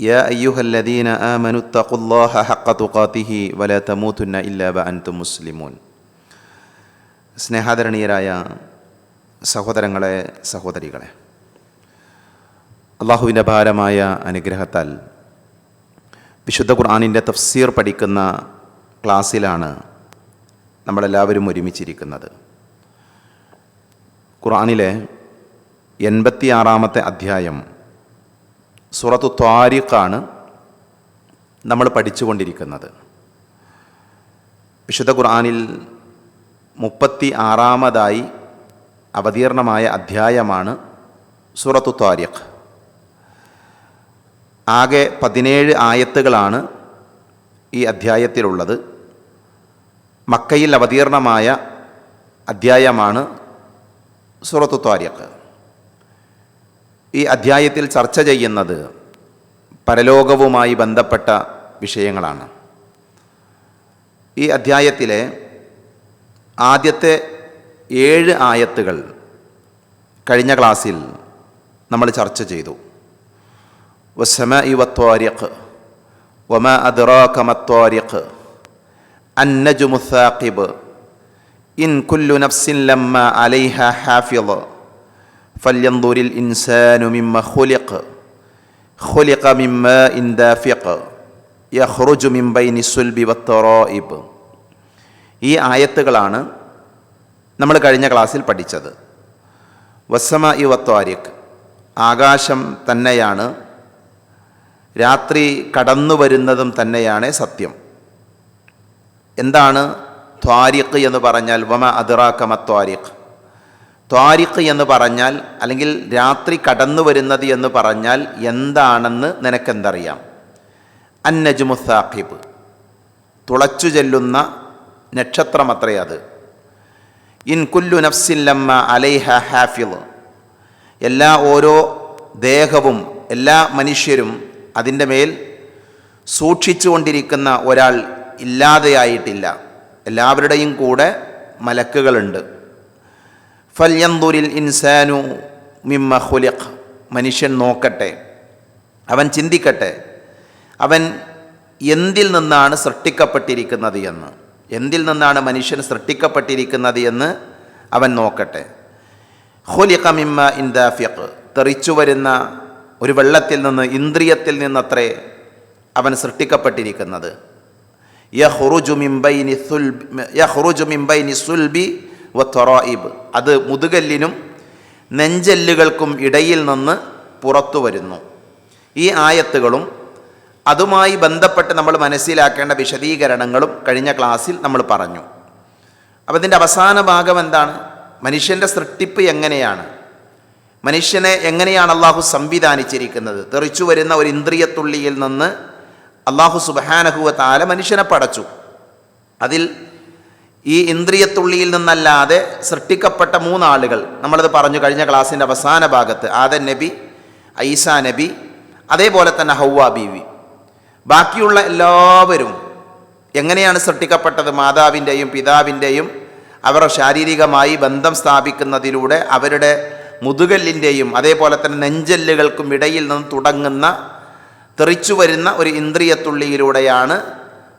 يا أيها الذين آمنوا اتقوا الله حق تقاته ولا تموتن إلا وأنتم مسلمون സ്നേഹാദരണീയരായ സഹോദരങ്ങളെ സഹോദരികളെ അള്ളാഹുവിൻ്റെ ഭാരമായ അനുഗ്രഹത്താൽ വിശുദ്ധ ഖുർആാനിൻ്റെ തഫ്സീർ പഠിക്കുന്ന ക്ലാസ്സിലാണ് നമ്മളെല്ലാവരും ഒരുമിച്ചിരിക്കുന്നത് ഖുർആാനിലെ എൺപത്തിയാറാമത്തെ അധ്യായം സൂറത്തു ത്വാരിഖാണ് നമ്മൾ പഠിച്ചുകൊണ്ടിരിക്കുന്നത്. വിശുദ്ധ ഖുർആാനിൽ മുപ്പത്തി ആറാമതായി അവതീർണമായ അധ്യായമാണ് സൂറത്തു ത്വാരിഖ്. ആകെ പതിനേഴ് ആയത്തുകളാണ് ഈ അധ്യായത്തിലുള്ളത്. മക്കയിൽ അവതീർണമായ അധ്യായമാണ് സൂറത്തു ത്വാരിഖ്. ഈ അധ്യായത്തിൽ ചർച്ച ചെയ്യുന്നത് പരലോകവുമായി ബന്ധപ്പെട്ട വിഷയങ്ങളാണ്. ഈ അധ്യായത്തിലെ ആദ്യത്തെ ഏഴ് ആയത്തുകൾ കഴിഞ്ഞ ക്ലാസ്സിൽ നമ്മൾ ചർച്ച ചെയ്തു. വസമ ഇവത്വാരിഖ് വമ അദ്റാഖമത്വാരിഖ് അന്നജുമുസാഖിബ് ഇൻ കുല്ലു നഫ്സിൻ ലമ്മ അലൈഹ ഹാഫിൾ ഫല്യന്തൂരിൽ ഇൻസാനു മിമ്മ ഹുലിഖ് ഹുലിഖ മിമ്മ ഇൻദാഫിഖ് യഹ്റുജു മിംബൈ നിസുൽബി വത്തറോയിബ് ഈ ആയത്തുകളാണ് നമ്മൾ കഴിഞ്ഞ ക്ലാസ്സിൽ പഠിച്ചത്. വസമ ഇ ആകാശം തന്നെയാണ് രാത്രി കടന്നു വരുന്നതും തന്നെയാണ് സത്യം. എന്താണ് ത്വാരിഖ് എന്ന് പറഞ്ഞാൽ വമ അദിറാക്കമ ത്വാരിഖ്? ത്വാരിഖ് എന്ന് പറഞ്ഞാൽ അല്ലെങ്കിൽ രാത്രി കടന്നു വരുന്നത് എന്ന് പറഞ്ഞാൽ എന്താണെന്ന് നിനക്കെന്തറിയാം? അന്നജുമുസാഖിബ് തുളച്ചു ചെല്ലുന്ന നക്ഷത്രമത്രേ അത്. ഇൻ കുല്ലു നഫ്സില്ലമ്മ അലൈഹ ഹാഫിൾ എല്ലാ ഓരോ ദേഹവും എല്ലാ മനുഷ്യരും അതിന്റെ മേൽ സൂക്ഷിച്ചുകൊണ്ടിരിക്കുന്ന ഒരാൾ ഇല്ലാതെയായിട്ടില്ല. എല്ലാവരുടെയും കൂടെ മലക്കുകളുണ്ട്. ഫല്യന്തുരിൽ ഇൻസാനു മിമ്മ ഹുലിഖ് മനുഷ്യൻ നോക്കട്ടെ. അവൻ ചിന്തിക്കട്ടെ. അവൻ എന്തിൽ നിന്നാണ് സൃഷ്ടിക്കപ്പെട്ടിരിക്കുന്നത് എന്ന്. എന്തിൽ നിന്നാണ് മനുഷ്യൻ സൃഷ്ടിക്കപ്പെട്ടിരിക്കുന്നത് എന്ന് അവൻ നോക്കട്ടെ. ഹുലിഖ മിമ്മ ഇൻദാഫിഖ് തെറിച്ചു വരുന്ന ഒരു വെള്ളത്തിൽ നിന്ന് ഇന്ദ്രിയത്തിൽ നിന്നത്രേ അവൻ സൃഷ്ടിക്കപ്പെട്ടിരിക്കുന്നത്. യഹ്റുജു മിംബൈനി സുൽബി യഹ്റുജു സുൽബി വത്തൊറായിബ് അത് മുതുകല്ലിനും നെഞ്ചെല്ലുകൾക്കും ഇടയിൽ നിന്ന് പുറത്തു വരുന്നു. ഈ ആയത്തുകളും അതുമായി ബന്ധപ്പെട്ട് നമ്മൾ മനസ്സിലാക്കേണ്ട വിശദീകരണങ്ങളും കഴിഞ്ഞ ക്ലാസ്സിൽ നമ്മൾ പറഞ്ഞു. അപ്പോൾ ഇതിന്റെ അവസാന ഭാഗം എന്താണ്? മനുഷ്യന്റെ സൃഷ്ടിപ്പ് എങ്ങനെയാണ്? മനുഷ്യനെ എങ്ങനെയാണ് അള്ളാഹു സംവിധാനിച്ചിരിക്കുന്നത്? തെറിച്ചു വരുന്ന ഒരു ഇന്ദ്രിയത്തുള്ളിയിൽ നിന്ന് അള്ളാഹു സുബഹാനഹുവ താല മനുഷ്യനെ പടച്ചു. അതിൽ ഈ ഇന്ദ്രിയത്തുള്ളിയിൽ നിന്നല്ലാതെ സൃഷ്ടിക്കപ്പെട്ട മൂന്നാളുകൾ. നമ്മളത് പറഞ്ഞു കഴിഞ്ഞ ക്ലാസ്സിന്റെ അവസാന ഭാഗത്ത്. ആദൻ നബി ഐസ നബി അതേപോലെ തന്നെ ഹൗവ ബീവി. ബാക്കിയുള്ള എല്ലാവരും എങ്ങനെയാണ് സൃഷ്ടിക്കപ്പെട്ടത്? മാതാവിന്റെയും പിതാവിന്റെയും അവർ ശാരീരികമായി ബന്ധം സ്ഥാപിക്കുന്നതിലൂടെ അവരുടെ മുതുകല്ലിന്റെയും അതേപോലെ തന്നെ നെഞ്ചല്ലുകൾക്കും ഇടയിൽ നിന്ന് തുടങ്ങുന്ന തെറിച്ചു വരുന്ന ഒരു ഇന്ദ്രിയത്തുള്ളിയിലൂടെയാണ്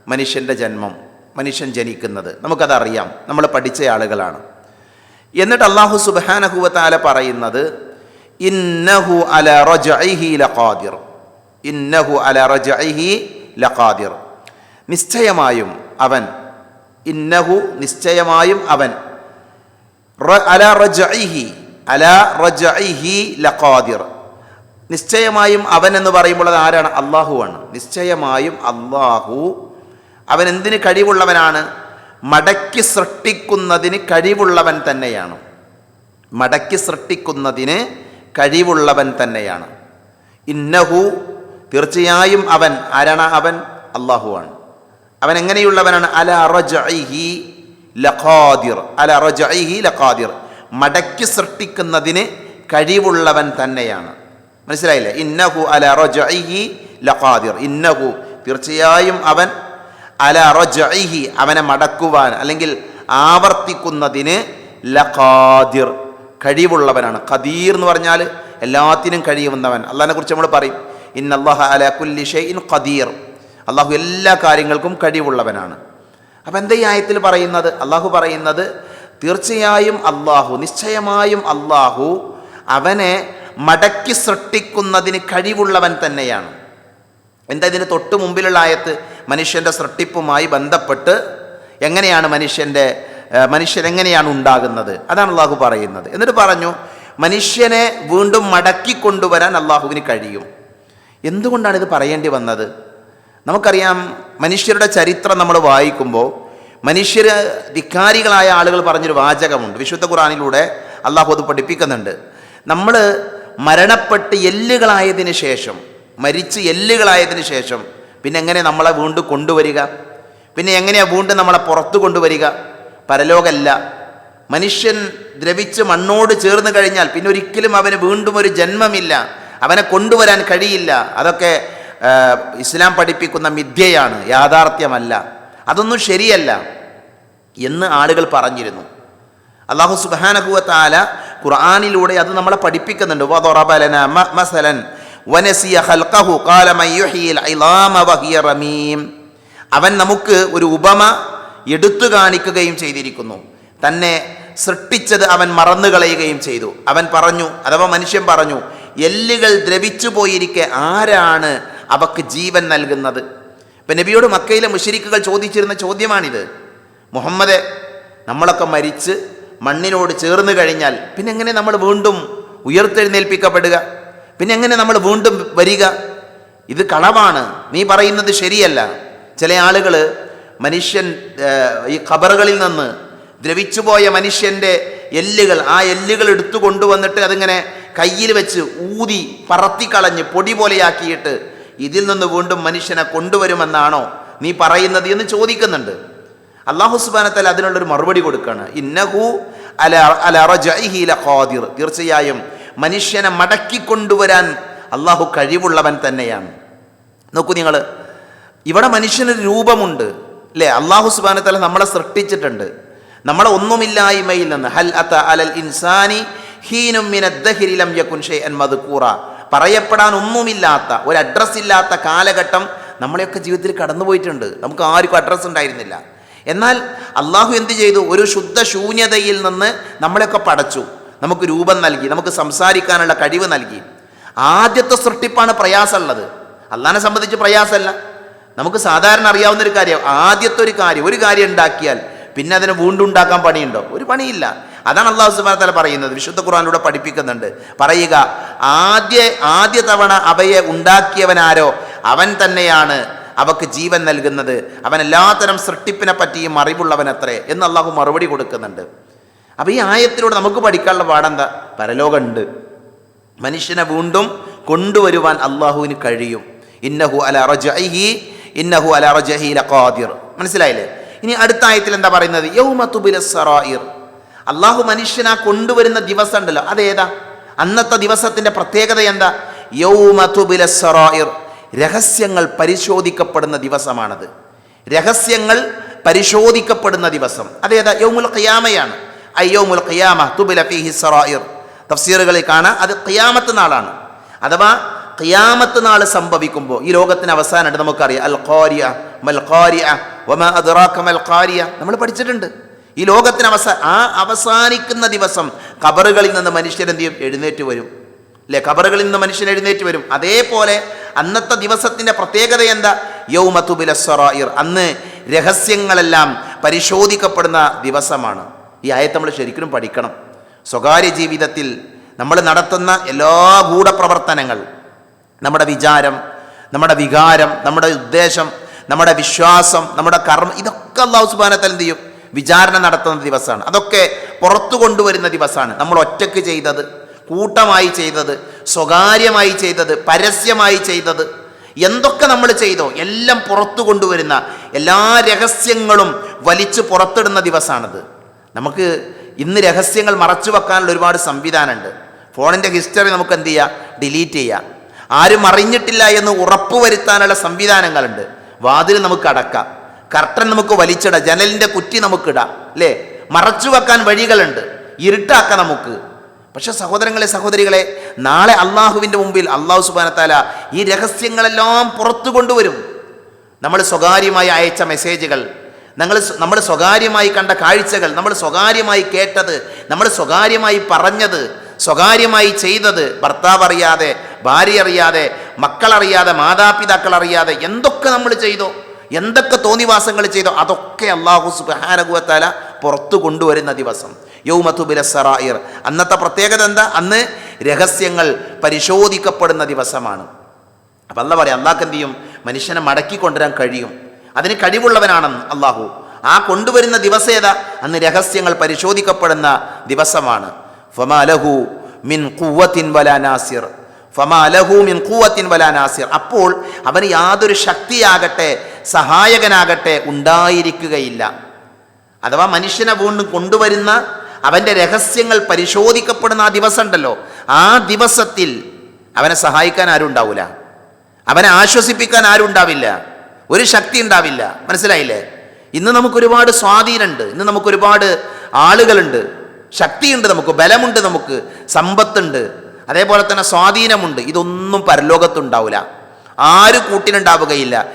മനുഷ്യന്റെ ജന്മം. മനുഷ്യൻ ജനിക്കുന്നത്. നമുക്കതറിയാം. നമ്മൾ പഠിച്ച ആളുകളാണ്. എന്നിട്ട് അള്ളാഹു സുബാനഹുവത്താല പറയുന്നത് ഇന്നഹു അല റജഇഹി ലഖാദിർ. ഇന്നഹു അല റജഇഹി ലഖാദിർ. നിശ്ചയമായും അവൻ ഇന്നഹു നിശ്ചയമായും അവൻ അല റജഇഹി അല റജഇഹി ലഖാദിർ. നിശ്ചയമായും അവൻ എന്ന് പറയുമ്പോൾ അത് ആരാണ്? അള്ളാഹുവാണ് നിശ്ചയമായും അള്ളാഹു അവൻ എന്തിന് കഴിവുള്ളവനാണ്? മടക്കി സൃഷ്ടിക്കുന്നതിന് കഴിവുള്ളവൻ തന്നെയാണ്. മടക്കി സൃഷ്ടിക്കുന്നതിന് കഴിവുള്ളവൻ തന്നെയാണ്. ഇന്നഹു തീർച്ചയായും അവൻ ആരാണ്? അവൻ അള്ളാഹുവാണ് അവൻ എങ്ങനെയുള്ളവനാണ്? അല റജഇഹി ലഖാദിർ. അല റജഇഹി ലഖാദിർ. മടക്കി സൃഷ്ടിക്കുന്നതിന് കഴിവുള്ളവൻ തന്നെയാണ്. മനസ്സിലായില്ലേ? ഇന്നഹു അല റജഇഹി ലഖാദിർ. ഇന്നഹു തീർച്ചയായും അവൻ അല റജഇഹി അവനെ മടക്കുവാൻ അല്ലെങ്കിൽ ആവർത്തിക്കുന്നതിന് ലഖാദിർ കഴിവുള്ളവനാണ്. ഖദീർ എന്ന് പറഞ്ഞാൽ എല്ലാത്തിനും കഴിയുന്നവൻ. അള്ളാഹിനെ കുറിച്ച് നമ്മൾ പറയും ഇൻ അള്ളാഹ അല കുല്ലി ഷൈഇൻ ഖദീർ. അള്ളാഹു എല്ലാ കാര്യങ്ങൾക്കും കഴിവുള്ളവനാണ്. അപ്പം എന്താ ഈ ആയത്തിൽ പറയുന്നത്? അള്ളാഹു പറയുന്നത് തീർച്ചയായും അള്ളാഹു നിശ്ചയമായും അള്ളാഹു അവനെ മടക്കി സൃഷ്ടിക്കുന്നതിന് കഴിവുള്ളവൻ തന്നെയാണ്. എന്താ ഇതിന് തൊട്ട് മുമ്പിലുള്ള ആയത്ത്? മനുഷ്യന്റെ സൃഷ്ടിപ്പുമായി ബന്ധപ്പെട്ട് എങ്ങനെയാണ് മനുഷ്യന്റെ മനുഷ്യൻ എങ്ങനെയാണ് ഉണ്ടാകുന്നത്? അതാണ് അള്ളാഹു പറയുന്നത്. എന്നിട്ട് പറഞ്ഞു മനുഷ്യനെ വീണ്ടും മടക്കി കൊണ്ടുവരാൻ അള്ളാഹുവിന് കഴിയും. എന്തുകൊണ്ടാണ് ഇത് പറയേണ്ടി വന്നത്? നമുക്കറിയാം മനുഷ്യരുടെ ചരിത്രം നമ്മൾ വായിക്കുമ്പോൾ മനുഷ്യർ ധിക്കാരികളായ ആളുകൾ പറഞ്ഞൊരു വാചകമുണ്ട്. വിശുദ്ധ ഖുറാനിലൂടെ അള്ളാഹു അത് പഠിപ്പിക്കുന്നുണ്ട്. നമ്മൾ മരണപ്പെട്ട് എല്ലുകളായതിനു ശേഷം മരിച്ച് എല്ലുകളായതിനു ശേഷം പിന്നെ എങ്ങനെ നമ്മളെ വീണ്ടും കൊണ്ടുവരിക? പിന്നെ എങ്ങനെയാണ് വീണ്ടും നമ്മളെ പുറത്തു കൊണ്ടുവരിക? പരലോകല്ല. മനുഷ്യൻ ദ്രവിച്ച് മണ്ണോട് ചേർന്ന് കഴിഞ്ഞാൽ പിന്നെ ഒരിക്കലും അവന് വീണ്ടും ഒരു ജന്മമില്ല. അവനെ കൊണ്ടുവരാൻ കഴിയില്ല. അതൊക്കെ ഇസ്ലാം പഠിപ്പിക്കുന്ന മിഥ്യയാണ് യാഥാർത്ഥ്യമല്ല. അതൊന്നും ശരിയല്ല എന്ന് ആളുകൾ പറഞ്ഞിരുന്നു. അള്ളാഹു സുബാനഹുവത്താല ഖുർആാനിലൂടെ അത് നമ്മളെ പഠിപ്പിക്കുന്നുണ്ട്. വനസിയ ഖൽഖഹു ഖാല മൻ യുഹ്യിൽ ഇളാമ വഹിയ റമീം. അവൻ നമുക്ക് ഒരു ഉപമ എടുത്തു കാണിക്കുകയും ചെയ്തിരിക്കുന്നു. തന്നെ സൃഷ്ടിച്ചത് അവൻ മറന്നു കളയുകയും ചെയ്തു. അവൻ പറഞ്ഞു അഥവാ മനുഷ്യൻ പറഞ്ഞു എല്ലുകൾ ദ്രവിച്ചു പോയിരിക്കെ ആരാണ് അവക്ക് ജീവൻ നൽകുന്നത്? ഇപ്പം നബിയോട് മക്കയിലെ മുഷരിക്കുകൾ ചോദിച്ചിരുന്ന ചോദ്യമാണിത്. മുഹമ്മദെ നമ്മളൊക്കെ മരിച്ച് മണ്ണിനോട് ചേർന്ന് കഴിഞ്ഞാൽ പിന്നെ എങ്ങനെ നമ്മൾ വീണ്ടും ഉയർത്തെഴുന്നേൽപ്പിക്കപ്പെടുക? പിന്നെ എങ്ങനെ നമ്മൾ വീണ്ടും വരിക? ഇത് കളവാണ്. നീ പറയുന്നത് ശരിയല്ല. ചില ആളുകൾ മനുഷ്യൻ ഈ ഖബറുകളിൽ നിന്ന് ദ്രവിച്ചു പോയ മനുഷ്യന്റെ എല്ലുകൾ ആ എല്ലുകൾ എടുത്തു കൊണ്ടുവന്നിട്ട് അതിങ്ങനെ കയ്യിൽ വെച്ച് ഊതി പറത്തിക്കളഞ്ഞ് പൊടി പോലെയാക്കിയിട്ട് ഇതിൽ നിന്ന് വീണ്ടും മനുഷ്യനെ കൊണ്ടുവരുമെന്നാണോ നീ പറയുന്നത് എന്ന് ചോദിക്കുന്നുണ്ട്. അള്ളാഹു സുബാനത്തല അതിനുള്ളൊരു മറുപടി കൊടുക്കുകയാണ് ഇന്നഹു അല അല ലഖാദിർ. തീർച്ചയായും മനുഷ്യനെ മടക്കി കൊണ്ടുവരാൻ അള്ളാഹു കഴിവുള്ളവൻ തന്നെയാണ്. നോക്കൂ നിങ്ങൾ ഇവിടെ മനുഷ്യനൊരു രൂപമുണ്ട് അല്ലേ അള്ളാഹു സുബാനത്തല നമ്മളെ സൃഷ്ടിച്ചിട്ടുണ്ട്. നമ്മളെ ഒന്നുമില്ലായ്മയിൽ നിന്ന് ഹൽ അത അലൽ ഇൻസാനി ഹീനും മിനദ്ദഹിരി ലം യകുൻ ഷൈഅൻ മദ്കൂറ. പറയപ്പെടാൻ ഒന്നുമില്ലാത്ത ഒരു അഡ്രസ്സ് ഇല്ലാത്ത കാലഘട്ടം നമ്മളെയൊക്കെ ജീവിതത്തിൽ കടന്നുപോയിട്ടുണ്ട് നമുക്ക് ആർക്കും അഡ്രസ്സ് ഉണ്ടായിരുന്നില്ല. എന്നാൽ അള്ളാഹു എന്ത് ചെയ്തു? ഒരു ശുദ്ധ ശൂന്യതയിൽ നിന്ന് നമ്മളെയൊക്കെ പടച്ചു. നമുക്ക് രൂപം നൽകി നമുക്ക് സംസാരിക്കാനുള്ള കഴിവ് നൽകി. ആദ്യത്തെ സൃഷ്ടിപ്പാണ് പ്രയാസമുള്ളത്. അള്ളാഹിനെ സംബന്ധിച്ച് പ്രയാസമല്ല. നമുക്ക് സാധാരണ അറിയാവുന്ന ഒരു കാര്യം ആദ്യത്തെ ഒരു കാര്യം ഒരു കാര്യം ഉണ്ടാക്കിയാൽ പിന്നെ അതിനെ വീണ്ടും ഉണ്ടാക്കാൻ പണിയുണ്ടോ? ഒരു പണിയില്ല. അതാണ് അള്ളാഹു സുബാനത്തല തല പറയുന്നത്. വിശുദ്ധ ഖുർആാനിലൂടെ പഠിപ്പിക്കുന്നുണ്ട്. പറയുക ആദ്യ ആദ്യ തവണ അവയെ ഉണ്ടാക്കിയവനാരോ അവൻ തന്നെയാണ് അവക്ക് ജീവൻ നൽകുന്നത്. അവൻ എല്ലാത്തരം സൃഷ്ടിപ്പിനെ പറ്റിയും അറിവുള്ളവനത്രേ എന്ന് അള്ളാഹു മറുപടി കൊടുക്കുന്നുണ്ട്. അപ്പോൾ ഈ ആയത്തിലൂടെ നമുക്ക് പഠിക്കാനുള്ള പാടെന്താ പരലോകമുണ്ട്. മനുഷ്യനെ വീണ്ടും കൊണ്ടുവരുവാൻ അള്ളാഹുവിന് കഴിയും. ഇന്നഹു അല റജഹി ഇന്നഹു അല ലഖാദിർ. മനസ്സിലായില്ലേ? ഇനി അടുത്ത ആയത്തിൽ എന്താ പറയുന്നത്? അള്ളാഹു മനുഷ്യനാ കൊണ്ടുവരുന്ന ദിവസം ഉണ്ടല്ലോ. അതേതാ? അന്നത്തെ ദിവസത്തിന്റെ പ്രത്യേകത എന്താ? യൗമ തുബില സറായിർ. രഹസ്യങ്ങൾ പരിശോധിക്കപ്പെടുന്ന ദിവസമാണത്. രഹസ്യങ്ങൾ പരിശോധിക്കപ്പെടുന്ന ദിവസം. അതേതാ? യൗമുൽ ഖിയാമയാണ്. അയ്യോമുൽ ഖിയാമ തുബില ഫീഹി സറായിർ. തഫ്സീറുകളിൽ കാണാം അത് ഖിയാമത്ത് നാളാണ്. അഥവാ ഖിയാമത്ത് നാൾ സംഭവിക്കുമ്പോൾ ഈ ലോകത്തിന് അവസാനമായിട്ട് നമുക്കറിയാം അൽ ഖാരിയ മൽ ഖാരിയ വമ അദ്റാക മൽ ഖാരിയ നമ്മൾ പഠിച്ചിട്ടുണ്ട്. ഈ ലോകത്തിന് അവസാന ആ അവസാനിക്കുന്ന ദിവസം കബറുകളിൽ നിന്ന് മനുഷ്യരെന്ത് ചെയ്യും? എഴുന്നേറ്റ് വരും. അല്ലെ കബറുകളിൽ നിന്ന് മനുഷ്യൻ എഴുന്നേറ്റ് വരും. അതേപോലെ അന്നത്തെ ദിവസത്തിന്റെ പ്രത്യേകത എന്താ? യൗമത്തുബിലസ്വറായിർ അന്ന് രഹസ്യങ്ങളെല്ലാം പരിശോധിക്കപ്പെടുന്ന ദിവസമാണ്. ഈ ആയത്ത് നമ്മൾ ശരിക്കും പഠിക്കണം. സ്വകാര്യ ജീവിതത്തിൽ നമ്മൾ നടത്തുന്ന എല്ലാ ഗൂഢപ്രവർത്തനങ്ങൾ നമ്മുടെ വിചാരം നമ്മുടെ വികാരം നമ്മുടെ ഉദ്ദേശം നമ്മുടെ വിശ്വാസം നമ്മുടെ കർമ്മം ഇതൊക്കെ അള്ളാഹു സുബാനത്തൽ എന്ത് ചെയ്യും വിചാരണ നടത്തുന്ന ദിവസമാണ്. അതൊക്കെ പുറത്തു കൊണ്ടുവരുന്ന ദിവസമാണ്. നമ്മൾ ഒറ്റയ്ക്ക് ചെയ്തത് കൂട്ടമായി ചെയ്തത് സ്വകാര്യമായി ചെയ്തത് പരസ്യമായി ചെയ്തത് എന്തൊക്കെ നമ്മൾ ചെയ്തോ എല്ലാം പുറത്തു കൊണ്ടുവരുന്ന എല്ലാ രഹസ്യങ്ങളും വലിച്ചു പുറത്തിടുന്ന ദിവസമാണിത്. നമുക്ക് ഇന്ന് രഹസ്യങ്ങൾ മറച്ചു വെക്കാനുള്ള ഒരുപാട് സംവിധാനമുണ്ട്. ഫോണിന്റെ ഹിസ്റ്ററി നമുക്ക് എന്ത് ചെയ്യാം? ഡിലീറ്റ് ചെയ്യാം. ആരും അറിഞ്ഞിട്ടില്ല എന്ന് ഉറപ്പുവരുത്താനുള്ള സംവിധാനങ്ങളുണ്ട്. വാതിൽ നമുക്ക് അടക്കാം. കർട്ടൻ നമുക്ക് വലിച്ചിടാം. ജനലിന്റെ കുറ്റി നമുക്കിടാം അല്ലേ? മറച്ചു വെക്കാൻ വഴികളുണ്ട്. ഇരുട്ടാക്കാം നമുക്ക്. പക്ഷെ സഹോദരങ്ങളെ സഹോദരികളെ നാളെ അള്ളാഹുവിന്റെ മുമ്പിൽ അള്ളാഹു സുബാനത്താല ഈ രഹസ്യങ്ങളെല്ലാം പുറത്തു കൊണ്ടുവരും. നമ്മൾ സ്വകാര്യമായി അയച്ച മെസ്സേജുകൾ നമ്മൾ നമ്മൾ സ്വകാര്യമായി കണ്ട കാഴ്ചകൾ നമ്മൾ സ്വകാര്യമായി കേട്ടത് നമ്മൾ സ്വകാര്യമായി പറഞ്ഞത് സ്വകാര്യമായി ചെയ്തത് ഭർത്താവ് അറിയാതെ ഭാര്യ അറിയാതെ മക്കളറിയാതെ മാതാപിതാക്കൾ അറിയാതെ എന്തൊക്കെ നമ്മൾ ചെയ്തോ എന്തൊക്കെ തോന്നിവാസങ്ങൾ ചെയ്തോ അതൊക്കെ അള്ളാഹു സുബാനകുവത്താല പുറത്തു കൊണ്ടുവരുന്ന ദിവസം. യൗമത്തുബില സറായിർ അന്നത്തെ പ്രത്യേകത എന്താ? അന്ന് രഹസ്യങ്ങൾ പരിശോധിക്കപ്പെടുന്ന ദിവസമാണ്. അപ്പം അല്ല പറയാം അള്ളാഹ് എന്ത് ചെയ്യും? മനുഷ്യനെ മടക്കി കൊണ്ടുവരാൻ കഴിയും. അതിന് കഴിവുള്ളവനാണെന്ന് അള്ളാഹു ആ കൊണ്ടുവരുന്ന ദിവസം ഏതാ? അന്ന് രഹസ്യങ്ങൾ പരിശോധിക്കപ്പെടുന്ന ദിവസമാണ്. ഫമാലഹു മിൻ കുവത്തിൻ വലാ നാസിർ. ഫമാലഹു മിൻ കുവത്തിൻ വലാ നാസിർ. അപ്പോൾ അവന് യാതൊരു ശക്തിയാകട്ടെ സഹായകനാകട്ടെ ഉണ്ടായിരിക്കുകയില്ല. അഥവാ മനുഷ്യനെ വീണ്ടും കൊണ്ടുവരുന്ന അവന്റെ രഹസ്യങ്ങൾ പരിശോധിക്കപ്പെടുന്ന ആ ദിവസം ഉണ്ടല്ലോ. ആ ദിവസത്തിൽ അവനെ സഹായിക്കാൻ ആരും ഉണ്ടാവില്ല അവനെ ആശ്വസിപ്പിക്കാൻ ആരും ഉണ്ടാവില്ല ഒരു ശക്തി ഉണ്ടാവില്ല. മനസ്സിലായില്ലേ? ഇന്ന് നമുക്കൊരുപാട് സ്വാധീനമുണ്ട്. ഇന്ന് നമുക്കൊരുപാട് ആളുകളുണ്ട്. ശക്തിയുണ്ട് നമുക്ക് ബലമുണ്ട് നമുക്ക് സമ്പത്തുണ്ട്. അതേപോലെ തന്നെ സ്വാധീനമുണ്ട്. ഇതൊന്നും പരലോകത്തുണ്ടാവില്ല ആര് കൂട്ടിനുണ്ടാവുകയില്ല.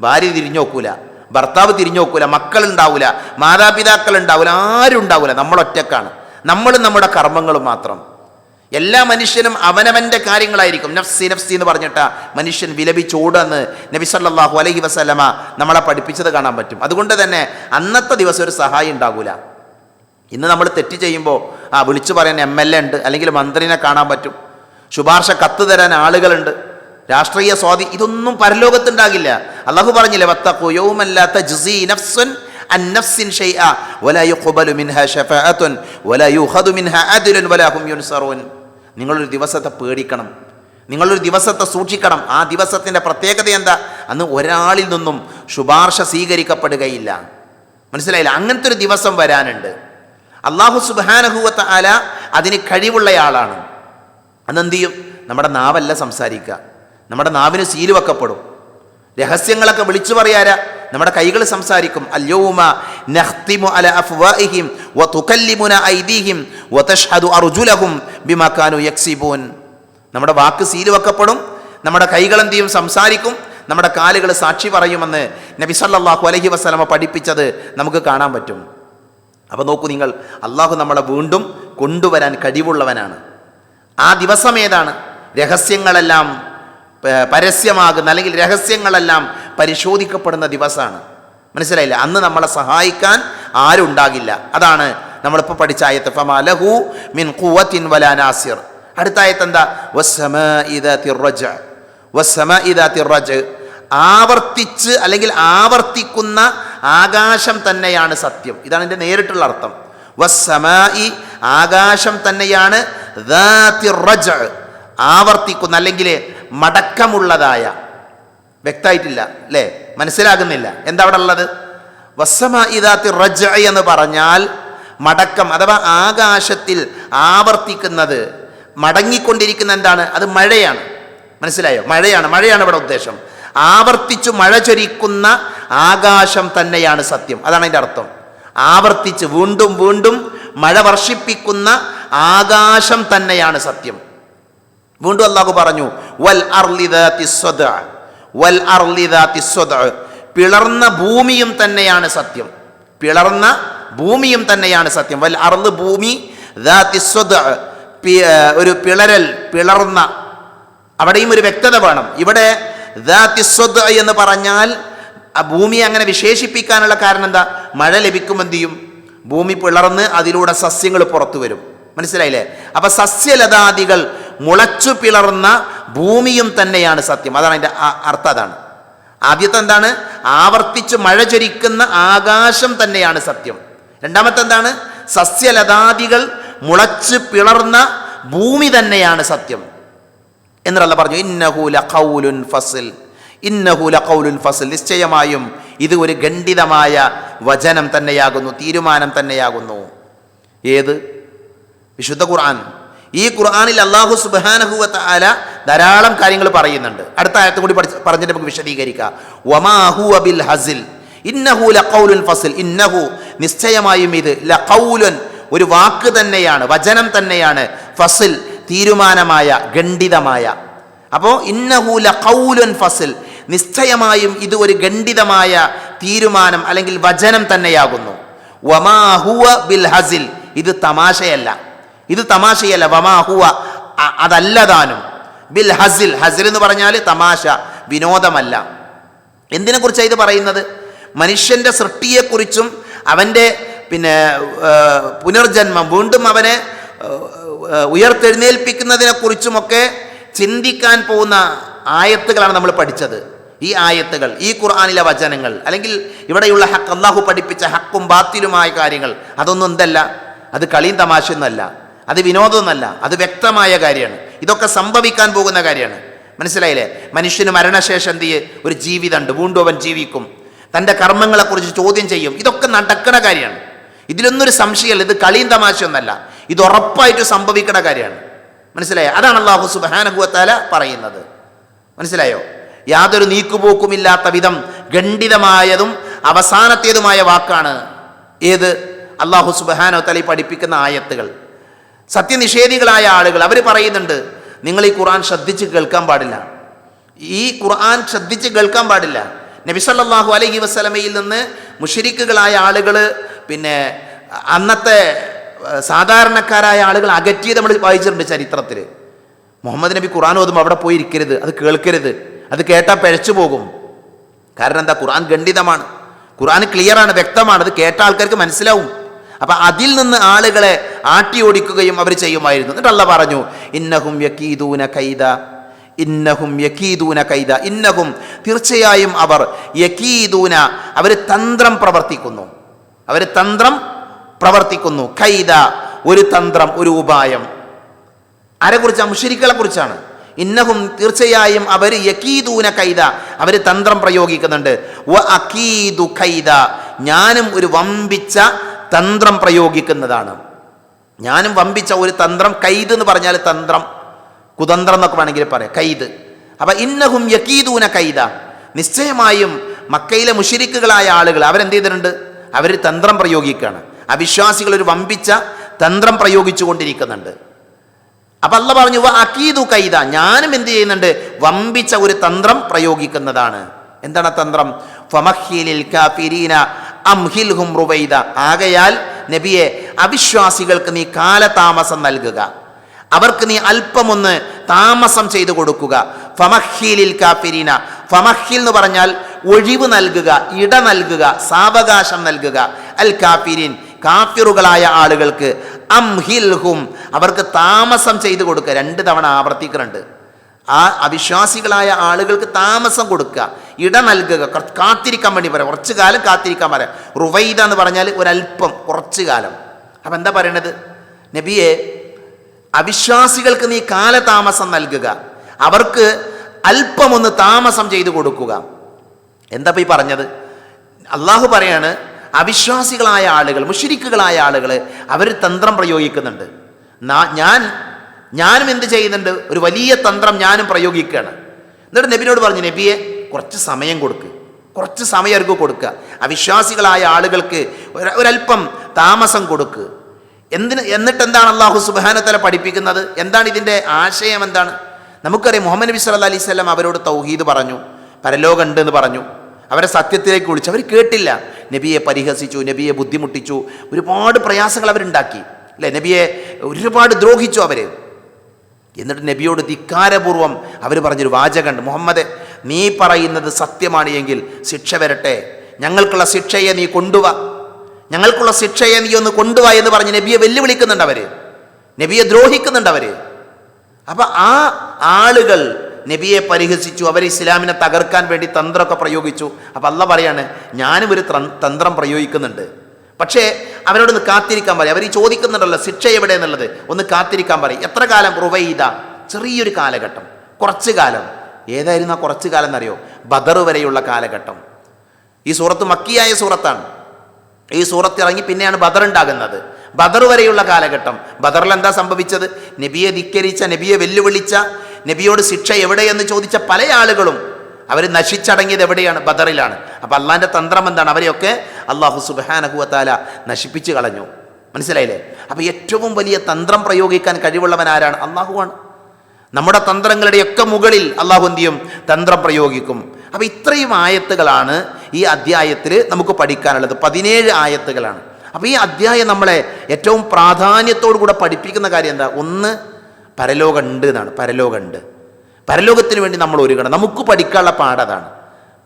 ഭാര്യ തിരിഞ്ഞു നോക്കൂല ഭർത്താവ് തിരിഞ്ഞു നോക്കൂല മക്കളുണ്ടാവില്ല മാതാപിതാക്കൾ ഉണ്ടാവില്ല ആരും ഉണ്ടാവൂല നമ്മൾ നമ്മളും നമ്മുടെ കർമ്മങ്ങളും മാത്രം. എല്ലാ മനുഷ്യനും അവനവന്റെ കാര്യങ്ങളായിരിക്കും. നഫ്സി നഫ്സി എന്ന് പറഞ്ഞിട്ട് മനുഷ്യൻ വിലപിച്ചോടെന്ന് നബി സല്ലല്ലാഹു അലൈഹി വസല്ലമ നമ്മളെ പഠിപ്പിച്ചത് കാണാൻ പറ്റും. അതുകൊണ്ട് തന്നെ അന്നത്തെ ദിവസം ഒരു സഹായം ഉണ്ടാകൂല ഇന്ന് നമ്മൾ തെറ്റ് ചെയ്യുമ്പോൾ ആ വിളിച്ചു പറയാൻ എം എൽ എ ഉണ്ട് അല്ലെങ്കിൽ മന്ത്രിനെ കാണാൻ പറ്റും. ശുപാർശ കത്ത് തരാൻ ആളുകളുണ്ട്. രാഷ്ട്രീയ സ്വാധീ ഇതൊന്നും പരലോകത്തുണ്ടാകില്ല. അള്ളാഹു പറഞ്ഞില്ലേ വത്തക്കു യോമല്ലാത്ത നിങ്ങളൊരു ദിവസത്തെ പേടിക്കണം. നിങ്ങളൊരു ദിവസത്തെ സൂക്ഷിക്കണം. ആ ദിവസത്തിന്റെ പ്രത്യേകത എന്താ? അന്ന് ഒരാളിൽ നിന്നും ശുപാർശ സ്വീകരിക്കപ്പെടുകയില്ല. മനസ്സിലായില്ല? അങ്ങനത്തെ ഒരു ദിവസം വരാനുണ്ട്. അള്ളാഹു സുബാനഹുവത്ത ആല അതിന് കഴിവുള്ളയാളാണ്. അന്നെന്ത് ചെയ്യും? നമ്മുടെ നാവല്ല സംസാരിക്കുക. നമ്മുടെ നാവിന് സീൽ വെക്കപ്പെടും. രഹസ്യങ്ങളൊക്കെ വിളിച്ചു പറയാരാ നമ്മുടെ കൈകൾ സംസാരിക്കും. അല്യോമ നഖ്തിമു അല അഫ്വാഹിഹിം വ തുകല്ലിമുന ഐദീഹിം വ തഷ്ഹദു അർജുലഹും ബിമാ കാനു യക്സിബൂൻ. നമ്മുടെ വാക്ക് സീൽ വെക്കപ്പെടും. നമ്മുടെ കൈകൾ എന്ത് ചെയ്യും? സംസാരിക്കും. നമ്മുടെ കാലുകൾ സാക്ഷി പറയുമെന്ന് നബി സല്ലാഹു അലഹി വസല്ലമ പഠിപ്പിച്ചത് നമുക്ക് കാണാൻ പറ്റും. അപ്പോൾ നോക്കൂ നിങ്ങൾ. അള്ളാഹു നമ്മളെ വീണ്ടും കൊണ്ടുവരാൻ കഴിവുള്ളവനാണ്. ആ ദിവസം ഏതാണ്? രഹസ്യങ്ങളെല്ലാം പരസ്യമാകുന്ന അല്ലെങ്കിൽ രഹസ്യങ്ങളെല്ലാം പരിശോധിക്കപ്പെടുന്ന ദിവസമാണ്. മനസ്സിലായില്ല? അന്ന് നമ്മളെ സഹായിക്കാൻ ആരുണ്ടാകില്ല. അതാണ് നമ്മളിപ്പോൾ പഠിച്ച ആയത്ത്. ഫമാലഹു മിൻ ഖുവത്തിൻ വലാ നാസിർ. അടുത്ത ആയത്ത് എന്താ? വസ്സമാഇ ഇത റജ വസ്സമാഇ ഇത റജ ആവർത്തിച്ച് അല്ലെങ്കിൽ ആവർത്തിക്കുന്ന ആകാശം തന്നെയാണ് സത്യം. ഇതാണ് എന്റെ നേരിട്ടുള്ള അർത്ഥം. വസ്സമായി ആകാശം തന്നെയാണ് ആവർത്തിക്കുന്ന അല്ലെങ്കിൽ മടക്കമുള്ളതായ. വ്യക്തമായിട്ടില്ല അല്ലേ? മനസ്സിലാകുന്നില്ല. എന്താ അവിടെ ഉള്ളത്? വസ്സമാഇദാത്തി റജ എന്ന് പറഞ്ഞാൽ മടക്കം അഥവാ ആകാശത്തിൽ ആവർത്തിക്കുന്നത് മടങ്ങിക്കൊണ്ടിരിക്കുന്ന എന്താണ്? അത് മഴയാണ്. മനസ്സിലായോ? മഴയാണ്. മഴയാണ് ഇവിടെ ഉദ്ദേശം. ആവർത്തിച്ചു മഴ ചൊരിക്കുന്ന ആകാശം തന്നെയാണ് സത്യം. അതാണ് അതിന്റെ അർത്ഥം. ആവർത്തിച്ച് വീണ്ടും വീണ്ടും മഴ വർഷിപ്പിക്കുന്ന ആകാശം തന്നെയാണ് സത്യം. വീണ്ടും അള്ളാഹു പറഞ്ഞു വൽ. വൽ. പിളർന്ന ഭൂമിയും തന്നെയാണ് സത്യം പിളർന്ന ഭൂമിയും തന്നെയാണ് സത്യം വൽ അർൾ ഭൂമി. ഒരു പിളരൽ പിളർന്ന അവിടെയും ഒരു വ്യക്തത വേണം ഇവിടെ എന്ന് പറഞ്ഞാൽ ആ ഭൂമിയെ അങ്ങനെ വിശേഷിപ്പിക്കാനുള്ള കാരണം എന്താ മഴ എന്ത് ചെയ്യും ഭൂമി പിളർന്ന് അതിലൂടെ സസ്യങ്ങൾ പുറത്തു വരും മനസ്സിലായില്ലേ അപ്പൊ സസ്യലതാദികൾ മുളച്ചു പിളർന്ന ഭൂമിയും തന്നെയാണ് സത്യം. അതാണ് അതിന്റെ അർത്ഥം അതാണ്. ആദ്യത്തെ എന്താണ്? ആവർത്തിച്ച് മഴ ചൊരിക്കുന്ന ആകാശം തന്നെയാണ് സത്യം. രണ്ടാമത്തെ എന്താണ്? സസ്യലതാദികൾ മുളച്ച് പിളർന്ന ഭൂമി തന്നെയാണ് സത്യം. എന്നല്ല പറഞ്ഞു ഇന്നഹൂല കൗലുൻ ഫസിൽ ഇന്നഹൂല കൗലുൻ ഫസിൽ. നിശ്ചയമായും ഇത് ഒരു ഖണ്ഡിതമായ വചനം തന്നെയാകുന്നു തീരുമാനം തന്നെയാകുന്നു. ഏത്? വിശുദ്ധ ഖുർആൻ. ഈ ഖുർആാനിൽ അള്ളാഹു സുബാനഹുവത്ത് ആല ധാരാളം കാര്യങ്ങൾ പറയുന്നുണ്ട്. അടുത്ത ആയത്ത് കൂടി പഠിച്ച് പറഞ്ഞിട്ട് നമുക്ക് വിശദീകരിക്കാം. ഹസിൽ. ഇന്നഹു ലഖൗലുൻ ഇന്നഹു നിശ്ചയമായും ഇത് ലഖൗലുൻ ഒരു വാക്ക് തന്നെയാണ് വചനം തന്നെയാണ്. ഫസിൽ തീരുമാനമായ ഖണ്ഡിതമായ. അപ്പോൾ ഇന്നഹു ലഖൗലുൻ ഫസിൽ. നിശ്ചയമായും ഇത് ഒരു ഖണ്ഡിതമായ തീരുമാനം അല്ലെങ്കിൽ വചനം തന്നെയാകുന്നു. ബിൽ ഹസിൽ. ഇത് തമാശയല്ല. ഇത് തമാശയല്ല. വമാഹുവ അ- അതല്ല താനും ബിൽ ഹസിൽ. ഹസിൽ എന്ന് പറഞ്ഞാൽ തമാശ വിനോദമല്ല. എന്തിനെ കുറിച്ചാണ് ഇത് പറയുന്നത്? മനുഷ്യന്റെ സൃഷ്ടിയെക്കുറിച്ചും അവന്റെ പിന്നെ പുനർജന്മം വീണ്ടും അവനെ ഉയർത്തെഴുന്നേൽപ്പിക്കുന്നതിനെക്കുറിച്ചുമൊക്കെ ചിന്തിക്കാൻ പോകുന്ന ആയത്തുകളാണ് നമ്മൾ പഠിച്ചത്. ഈ ആയത്തുകൾ ഈ ഖുർആാനിലെ വചനങ്ങൾ അല്ലെങ്കിൽ ഇവിടെയുള്ള ഹക്ക് അള്ളാഹു പഠിപ്പിച്ച ഹക്കും ബാത്തിലുമായ കാര്യങ്ങൾ അതൊന്നും എന്തല്ല. അത് കളിയും തമാശയൊന്നുമല്ല. അത് വിനോദമൊന്നുമല്ല അത് വ്യക്തമായ കാര്യമാണ്. ഇതൊക്കെ സംഭവിക്കാൻ പോകുന്ന കാര്യമാണ്. മനസ്സിലായില്ലേ? മനുഷ്യന് മരണശേഷം എന്ത്? ഒരു ജീവിതമുണ്ട് വീണ്ടും അവൻ ജീവിക്കും. തന്റെ കർമ്മങ്ങളെക്കുറിച്ച് ചോദ്യം ചെയ്യും. ഇതൊക്കെ നടക്കണ കാര്യമാണ്. ഇതിലൊന്നും ഒരു സംശയമല്ല ഇത് കളിയും തമാശയൊന്നല്ല. ഇത് ഉറപ്പായിട്ട് സംഭവിക്കണ കാര്യമാണ്. മനസ്സിലായോ? അതാണ് അള്ളാഹു സുബാനഹുവത്താല പറയുന്നത്. മനസ്സിലായോ? യാതൊരു നീക്കുപോക്കുമില്ലാത്ത വിധം ഖണ്ഡിതമായതും അവസാനത്തേതുമായ വാക്കാണ് ഏത്? അള്ളാഹു സുബാനോ തലി പഠിപ്പിക്കുന്ന ആയത്തുകൾ. സത്യനിഷേധികളായ ആളുകൾ അവർ പറയുന്നുണ്ട് നിങ്ങൾ ഈ ഖുർആൻ ശ്രദ്ധിച്ച് കേൾക്കാൻ പാടില്ല. ഈ ഖുർആൻ ശ്രദ്ധിച്ച് കേൾക്കാൻ പാടില്ല. നബിസല്ലാഹു അലഹി വസല്ലമയിൽ നിന്ന് മുഷരിക്കുകളായ ആളുകൾ പിന്നെ അന്നത്തെ സാധാരണക്കാരായ ആളുകൾ അകറ്റിയത് നമ്മൾ വായിച്ചിട്ടുണ്ട് ചരിത്രത്തിൽ മുഹമ്മദ് നബി ഖുർആൻ ഓതുമ്പോൾ അവിടെ പോയി ഇരിക്കരുത് അത് കേൾക്കരുത് അത് കേട്ടാൽ പിഴച്ചു പോകും. കാരണം എന്താ? ഖുർആൻ ഖണ്ഡിതമാണ്. ഖുർആൻ ക്ലിയറാണ് വ്യക്തമാണ് അത് കേട്ട ആൾക്കാർക്ക് മനസ്സിലാവും. അപ്പൊ അതിൽ നിന്ന് ആളുകളെ ആട്ടി ഓടിക്കുകയും അവർ ചെയ്യുമായിരുന്നു. എന്നിട്ട് അല്ല പറഞ്ഞു ഇന്നഹും യക്കീദൂന കൈദ ഇന്നഹും യക്കീദൂന കൈദ ഇന്നഹും തീർച്ചയായും അവർ യക്കീദൂന അവർ തന്ത്രം പ്രവർത്തിക്കുന്നു. അവർ തന്ത്രം പ്രവർത്തിക്കുന്നു. കൈദ ഒരു തന്ത്രം ഒരു ഉപായം. ആരെക്കുറിച്ചാണ് മുഷരിക്കളെ കുറിച്ചാണ്. ഇന്നഹും തീർച്ചയായും അവർ യക്കീദൂന കൈത അവർ തന്ത്രം പ്രയോഗിക്കുന്നുണ്ട്. വ ഞാനും ഒരു വമ്പിച്ച തന്ത്രം പ്രയോഗിക്കുന്നതാണ്. ഞാനും വമ്പിച്ച ഒരു തന്ത്രം കൈത് എന്ന് പറഞ്ഞാൽ തന്ത്രം. കുതന്ത്രം എന്നൊക്കെ വേണമെങ്കിൽ പറയാം കൈത് അപ്പൊ ഇന്നഹും യക്കീദൂന കൈത നിശ്ചയമായും മക്കയിലെ മുഷിരിക്കുകളായ ആളുകൾ അവരെന്ത് ചെയ്തിട്ടുണ്ട്? അവർ തന്ത്രം പ്രയോഗിക്കുകയാണ്. അവിശ്വാസികൾ ഒരു വമ്പിച്ച തന്ത്രം പ്രയോഗിച്ചു കൊണ്ടിരിക്കുന്നുണ്ട് അപ്പൊ അല്ല പറഞ്ഞു "വ അക്കീദു കൈത ഞാനും എന്ത് ചെയ്യുന്നുണ്ട്? വമ്പിച്ച ഒരു തന്ത്രം പ്രയോഗിക്കുന്നതാണ്. എന്താണ് തന്ത്രം? കാഫിരീന അംഹിൽഹും റുവൈദ. ആകയാൽ നബിയെ അവിശ്വാസികൾക്ക് നീ കാലതാമസം നൽകുക. അവർക്ക് നീ അല്പമൊന്ന് താമസം ചെയ്തു കൊടുക്കുക. ഫമഹീലിൽ കാഫിരീന. ഫമഹിൽ എന്ന് പറഞ്ഞാൽ ഒഴിവ് നൽകുക ഇട നൽകുക സാവകാശം നൽകുക. അൽ കാഫിരീൻ കാഫിറുകളായ ആളുകൾക്ക് അംഹിൽഹും അവർക്ക് താമസം ചെയ്തു കൊടുക്കുക. രണ്ട് തവണ ആവർത്തിക്കുന്നുണ്ട് ആ അവിശ്വാസികളായ ആളുകൾക്ക് താമസം കൊടുക്കുക ഇട നൽകുക കാത്തിരിക്കാൻ വേണ്ടി പറയാം. കുറച്ചു കാലം കാത്തിരിക്കാൻ പറയാം. റുവൈദ എന്ന് പറഞ്ഞാൽ ഒരല്പം കുറച്ചു കാലം. അപ്പം എന്താ പറയണത്? നബിയെ അവിശ്വാസികൾക്ക് നീ കാലതാമസം നൽകുക. അവർക്ക് അല്പമൊന്ന് താമസം ചെയ്തു കൊടുക്കുക. എന്താ പോയി പറഞ്ഞത്? അള്ളാഹു പറയാണ് അവിശ്വാസികളായ ആളുകൾ മുഷിരിക്കുകളായ ആളുകൾ അവർ തന്ത്രം പ്രയോഗിക്കുന്നുണ്ട്. ഞാൻ ഞാനും എന്ത് ചെയ്യുന്നുണ്ട്? ഒരു വലിയ തന്ത്രം ഞാനും പ്രയോഗിക്കുകയാണ്. എന്നിട്ട് നബിനോട് പറഞ്ഞു നബിയെ കുറച്ച് സമയം കൊടുക്ക്. കുറച്ച് സമയം അവർക്ക് കൊടുക്കുക അവിശ്വാസികളായ ആളുകൾക്ക് ഒരു- ഒരല്പം താമസം കൊടുക്ക്. എന്തിന് എന്നിട്ട് എന്താണ് അള്ളാഹു സുബാനത്തല പഠിപ്പിക്കുന്നത്? എന്താണ് ഇതിന്റെ ആശയം എന്താണ്? നമുക്കറിയാം മുഹമ്മദ് നബി സല്ല അലൈഹി സ്വലം അവരോട് തൗഹീദ് പറഞ്ഞു പരലോകമുണ്ട് എന്ന് പറഞ്ഞു. അവരെ സത്യത്തിലേക്ക് വിളിച്ചു. അവർ കേട്ടില്ല. നബിയെ പരിഹസിച്ചു നബിയെ ബുദ്ധിമുട്ടിച്ചു. ഒരുപാട് പ്രയാസങ്ങൾ അവരുണ്ടാക്കി. അല്ലേ? നബിയെ ഒരുപാട് ദ്രോഹിച്ചു അവർ എന്നിട്ട് നബിയോട് ധിക്കാരപൂർവം അവർ പറഞ്ഞൊരു വാചകമുണ്ട്. മുഹമ്മദ് നീ പറയുന്നത് സത്യമാണ് എങ്കിൽ ശിക്ഷ വരട്ടെ. ഞങ്ങൾക്കുള്ള ശിക്ഷയെ നീ കൊണ്ടുവാ. ഞങ്ങൾക്കുള്ള ശിക്ഷയെ നീ ഒന്ന് കൊണ്ടുവാ എന്ന് പറഞ്ഞ് നബിയെ വെല്ലുവിളിക്കുന്നുണ്ട് അവർ നബിയെ ദ്രോഹിക്കുന്നുണ്ട് അവർ അപ്പൊ ആ ആളുകൾ നബിയെ പരിഹസിച്ചു അവർ ഇസ്ലാമിനെ തകർക്കാൻ വേണ്ടി തന്ത്രമൊക്കെ പ്രയോഗിച്ചു. അപ്പം അല്ല പറയാണ് ഞാനും ഒരു തന്ത്രം പ്രയോഗിക്കുന്നുണ്ട്. പക്ഷേ അവരോടൊന്ന് കാത്തിരിക്കാൻ പറയും. അവർ ഈ ചോദിക്കുന്നുണ്ടല്ലോ ശിക്ഷ എവിടെ എന്നുള്ളത്? ഒന്ന് കാത്തിരിക്കാൻ പറയും. എത്ര കാലം? റുവൈദ. ചെറിയൊരു കാലഘട്ടം. കുറച്ച് കാലം. ഏതായിരുന്നു ആ കുറച്ച് കാലം എന്നറിയോ? ബദർ വരെയുള്ള കാലഘട്ടം. ഈ സൂറത്ത് മക്കിയായ സൂറത്താണ്. ഈ സൂറത്ത് ഇറങ്ങി പിന്നെയാണ് ബദർ ഉണ്ടാകുന്നത്. ബദർ വരെയുള്ള കാലഘട്ടം. ബദറിൽ എന്താ സംഭവിച്ചത്? നബിയെ ധിക്കരിച്ച നബിയെ വെല്ലുവിളിച്ച നബിയോട് ശിക്ഷ എവിടെയെന്ന് ചോദിച്ച പല ആളുകളും അവർ നശിച്ചടങ്ങിയത് എവിടെയാണ്? ബദറിലാണ്. അപ്പം അള്ളാന്റെ തന്ത്രം എന്താണ്? അവരെയൊക്കെ അള്ളാഹു സുബാനഹുവത്താല നശിപ്പിച്ചു കളഞ്ഞു. മനസ്സിലായില്ലേ? അപ്പം ഏറ്റവും വലിയ തന്ത്രം പ്രയോഗിക്കാൻ കഴിവുള്ളവൻ ആരാണ്? അള്ളാഹുവാണ്. നമ്മുടെ തന്ത്രങ്ങളുടെയൊക്കെ മുകളിൽ അള്ളാഹു എന്ത് ചെയ്യും? തന്ത്രം പ്രയോഗിക്കും. അപ്പം ഇത്രയും ആയത്തുകളാണ് ഈ അധ്യായത്തിൽ നമുക്ക് പഠിക്കാനുള്ളത്. പതിനേഴ് ആയത്തുകളാണ്. അപ്പോൾ ഈ അധ്യായം നമ്മളെ ഏറ്റവും പ്രാധാന്യത്തോടു കൂടെ പഠിപ്പിക്കുന്ന കാര്യം എന്താ? ഒന്ന് പരലോകമുണ്ട് എന്നാണ്. പരലോകമുണ്ട്. പരലോകത്തിന് വേണ്ടി നമ്മൾ ഒരുങ്ങണം. നമുക്ക് പഠിക്കാനുള്ള പാടതാണ്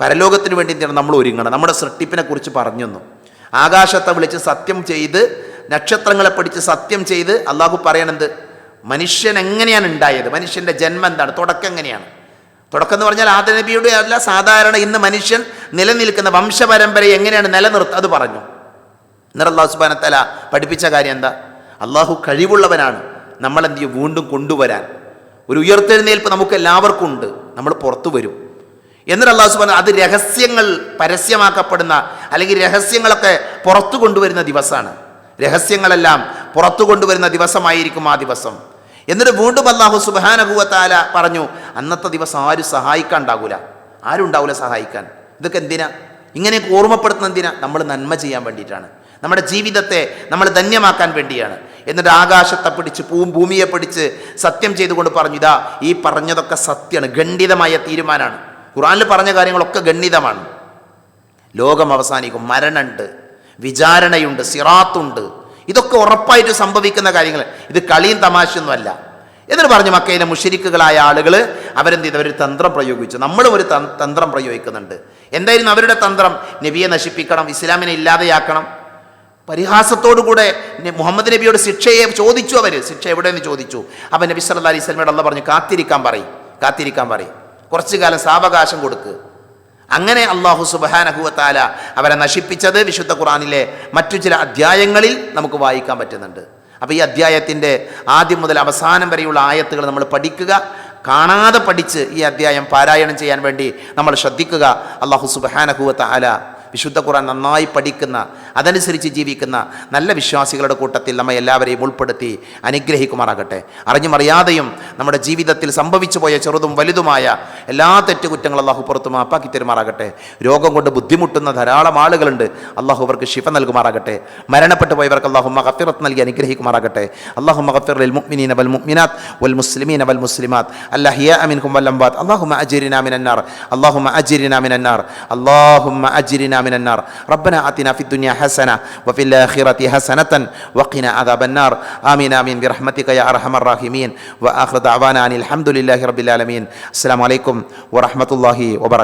പരലോകത്തിന് വേണ്ടി എന്താണ് നമ്മൾ ഒരുങ്ങണം? നമ്മുടെ സൃഷ്ടിപ്പിനെ കുറിച്ച് പറഞ്ഞൊന്നു. ആകാശത്തെ വിളിച്ച് സത്യം ചെയ്ത് നക്ഷത്രങ്ങളെ പഠിച്ച് സത്യം ചെയ്ത് അള്ളാഹു പറയണത് മനുഷ്യൻ എങ്ങനെയാണ് ഉണ്ടായത്? മനുഷ്യന്റെ ജന്മം എന്താണ്? തുടക്കം എങ്ങനെയാണ്? തുടക്കം എന്ന് പറഞ്ഞാൽ ആദ്യ നബിയുടെ അല്ല സാധാരണ ഇന്ന് മനുഷ്യൻ നിലനിൽക്കുന്ന വംശപരമ്പര എങ്ങനെയാണ് നിലനിർത്തുക അത് പറഞ്ഞു. എന്നിട്ട് അള്ളാഹു സുബാനത്തല പഠിപ്പിച്ച കാര്യം എന്താ? അള്ളാഹു കഴിവുള്ളവനാണ്. നമ്മളെന്ത് ചെയ്യും? വീണ്ടും കൊണ്ടുവരാൻ. ഒരു ഉയർത്തെഴുന്നേൽപ്പ് നമുക്ക് എല്ലാവർക്കും ഉണ്ട് നമ്മൾ പുറത്തു വരും. എന്നിട്ട് അള്ളാഹു സുബാന അത് രഹസ്യങ്ങൾ പരസ്യമാക്കപ്പെടുന്ന അല്ലെങ്കിൽ രഹസ്യങ്ങളൊക്കെ പുറത്തു കൊണ്ടുവരുന്ന ദിവസമാണ്. രഹസ്യങ്ങളെല്ലാം പുറത്തു കൊണ്ടുവരുന്ന ദിവസമായിരിക്കും ആ ദിവസം. എന്നിട്ട് വീണ്ടും അള്ളാഹു സുബാനഹുവത്താല പറഞ്ഞു അന്നത്തെ ദിവസം ആരും സഹായിക്കാൻ ഉണ്ടാകൂല ആരും ഉണ്ടാവില്ല സഹായിക്കാൻ? ഇതൊക്കെ എന്തിനാ? ഇങ്ങനെയൊക്കെ ഓർമ്മപ്പെടുത്തുന്ന എന്തിനാ? നമ്മൾ നന്മ ചെയ്യാൻ വേണ്ടിയിട്ടാണ്. നമ്മുടെ ജീവിതത്തെ നമ്മൾ ധന്യമാക്കാൻ വേണ്ടിയാണ്. എന്നിട്ട് ആകാശത്തെ പിടിച്ച് പൂവും ഭൂമിയെ പിടിച്ച് സത്യം ചെയ്തുകൊണ്ട് പറഞ്ഞു ഇതാ ഈ പറഞ്ഞതൊക്കെ സത്യമാണ് ഖണ്ഡിതമായ തീരുമാനമാണ്. ഖുറാനിൽ പറഞ്ഞ കാര്യങ്ങളൊക്കെ ഗണ്ഡിതമാണ് ലോകം അവസാനിക്കും മരണമുണ്ട് വിചാരണയുണ്ട് സിറാത്തുണ്ട്. ഇതൊക്കെ ഉറപ്പായിട്ട് സംഭവിക്കുന്ന കാര്യങ്ങൾ. ഇത് കളിയും തമാശയൊന്നുമല്ല എന്നിട്ട് പറഞ്ഞു മക്കയിലെ മുഷരിക്കുകളായ ആളുകൾ അവരെന്ത് ചെയ്തു? അവർ തന്ത്രം പ്രയോഗിച്ചു. നമ്മളും ഒരു തന്ത്രം പ്രയോഗിക്കുന്നുണ്ട്. എന്തായിരുന്നു അവരുടെ തന്ത്രം? നബിയെ നശിപ്പിക്കണം ഇസ്ലാമിനെ ഇല്ലാതെയാക്കണം. പരിഹാസത്തോടുകൂടെ മുഹമ്മദ് നബിയോട് ശിക്ഷയെ ചോദിച്ചു അവർ ശിക്ഷ എവിടെയെന്ന് ചോദിച്ചു. അപ്പം നബി സല്ല അലൈഹി സ്വലമയോട് അല്ല പറഞ്ഞു കാത്തിരിക്കാൻ പറയും കാത്തിരിക്കാൻ പറയും. കുറച്ചു കാലം സാവകാശം കൊടുക്ക്. അങ്ങനെ അള്ളാഹു സുബാനഹുവത്താല അവരെ നശിപ്പിച്ചത് വിശുദ്ധ ഖുറാനിലെ മറ്റു ചില അധ്യായങ്ങളിൽ നമുക്ക് വായിക്കാൻ പറ്റുന്നുണ്ട്. അപ്പോൾ ഈ അധ്യായത്തിന്റെ ആദ്യം മുതൽ അവസാനം വരെയുള്ള ആയത്തുകൾ നമ്മൾ പഠിക്കുക. കാണാതെ പഠിച്ച് ഈ അധ്യായം പാരായണം ചെയ്യാൻ വേണ്ടി നമ്മൾ ശ്രദ്ധിക്കുക. അള്ളാഹു സുബാനഹുവത്താല വിശുദ്ധ ഖുറാൻ നന്നായി പഠിക്കുന്ന അതനുസരിച്ച് ജീവിക്കുന്ന നല്ല വിശ്വാസികളുടെ കൂട്ടത്തിൽ നമ്മെ എല്ലാവരെയും ഉൾപ്പെടുത്തി അനുഗ്രഹിക്കുമാറാകട്ടെ. അറിഞ്ഞുമറിയാതെയും നമ്മുടെ ജീവിതത്തിൽ സംഭവിച്ചു പോയ ചെറുതും വലുതുമായ എല്ലാ തെറ്റുകുറ്റങ്ങളും അള്ളാഹു പുറത്തും മാപ്പാക്കി തരുമാറാകട്ടെ. രോഗം കൊണ്ട് ബുദ്ധിമുട്ടുന്ന ധാരാളം ആളുകളുണ്ട്. അള്ളാഹു അവർക്ക് ശിഫ നൽകുമാറാകട്ടെ. മരണപ്പെട്ടു പോയവർക്ക് അള്ളാഹു മഹത്തിറത്ത് നൽകി അനുഗ്രഹിക്കുമാറാകട്ടെ. അള്ളാഹു മഹഫിറിൽ മുഅ്മിനീന വൽ മുഅ്മിനാത്ത് വൽ മുസ്ലിമീന വൽ മുസ്ലിമാത്ത്. അല്ലഹിയ അമിൻ വൽ അംബാത്ത് അള്ളാഹു അജിരിനാമിൻ മിനന്നാർ അള്ളാഹു അജിരിനാമിൻ മിനന്നാർ അള്ളാഹു അജിരിനാമിൻ من النار. ربنا آتنا في الدنيا حسنة وفي الآخرة حسنة وقنا عذاب النار. آمين آمين. برحمتك يا أرحم الراحمين. وآخر دعوانا أن الحمد لله رب العالمين. السلام عليكم ورحمة الله وبركاته.